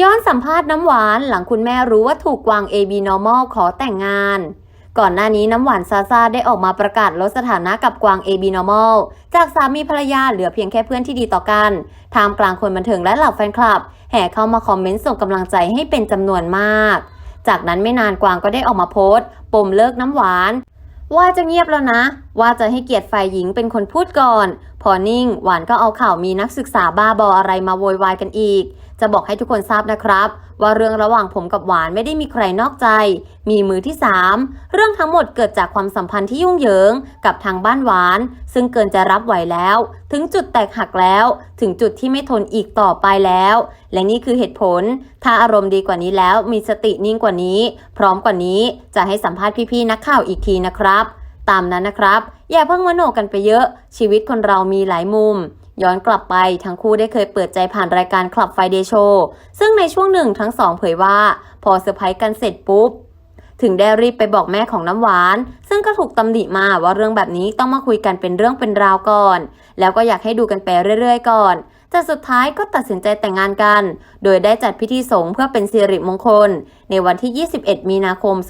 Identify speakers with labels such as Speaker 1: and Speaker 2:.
Speaker 1: ย้อนสัมภาษณ์น้ำหวานหลังคุณแม่รู้ว่าถูกกวาง AB Normal ขอแต่งงาน ก่อนหน้านี้น้ำหวานซาซาได้ออกมาประกาศลดสถานะกับกวาง AB Normal จากสามีภรรยาเหลือเพียงแค่เพื่อนที่ดีต่อกันทามกลางคนบันเทิงและเหล่าแฟนคลับ แห่เข้ามาคอมเมนต์ส่งกำลังใจให้เป็นจำนวนมาก จากนั้นไม่นานกวางก็ได้ออกมาโพสต์ ปมเลิกน้ำหวาน ว่าจะเงียบแล้วนะ ว่าจะให้เกียรติฝ่ายหญิงเป็นคนพูดก่อนพอนิ่ง หวานก็เอาข่าวมีนักศึกษาบ้าบออะไรมาโวยวายกันอีก จะบอกให้ทุกคนทราบนะครับ ว่าเรื่องระหว่างผมกับหวานไม่ได้มีใครนอกใจ มีมือที่ 3 เรื่องทั้งหมดเกิดจากความสัมพันธ์ที่ยุ่งเหยิง กับทางบ้านหวาน ซึ่งเกินจะรับไหวแล้ว ถึงจุดแตกหักแล้ว ถึงจุดที่ไม่ทนอีกต่อไปแล้ว และนี่คือเหตุผล ถ้าอารมณ์ดีกว่านี้แล้วมีสตินิ่งกว่านี้ พร้อมกว่านี้จะให้สัมภาษณ์พี่ๆนักข่าวอีกทีนะครับ ตามนั้นนะครับ อย่าเพิ่งมโนกันไปเยอะ ชีวิตคนเรามีหลายมุม ย้อนกลับไปทั้งคู่ได้เคยเปิดใจผ่านรายการ Club Friday Show ซึ่งในช่วงหนึ่งทั้งสองเผยว่า พอเซอร์ไพรส์กันเสร็จปุ๊บ ถึงได้รีบไปบอกแม่ของน้ำหวาน ซึ่งก็ถูกตำหนิมาว่าเรื่องแบบนี้ต้องมาคุยกันเป็นเรื่องเป็นราวก่อน แล้วก็อยากให้ดูกันไปเรื่อยๆ ก่อนแต่สุดท้ายก็ตัดสินใจแต่งงานกัน โดยได้จัดพิธีสงฆ์เพื่อเป็นสิริมงคล ในวันที่ 21 มีนาคม 2563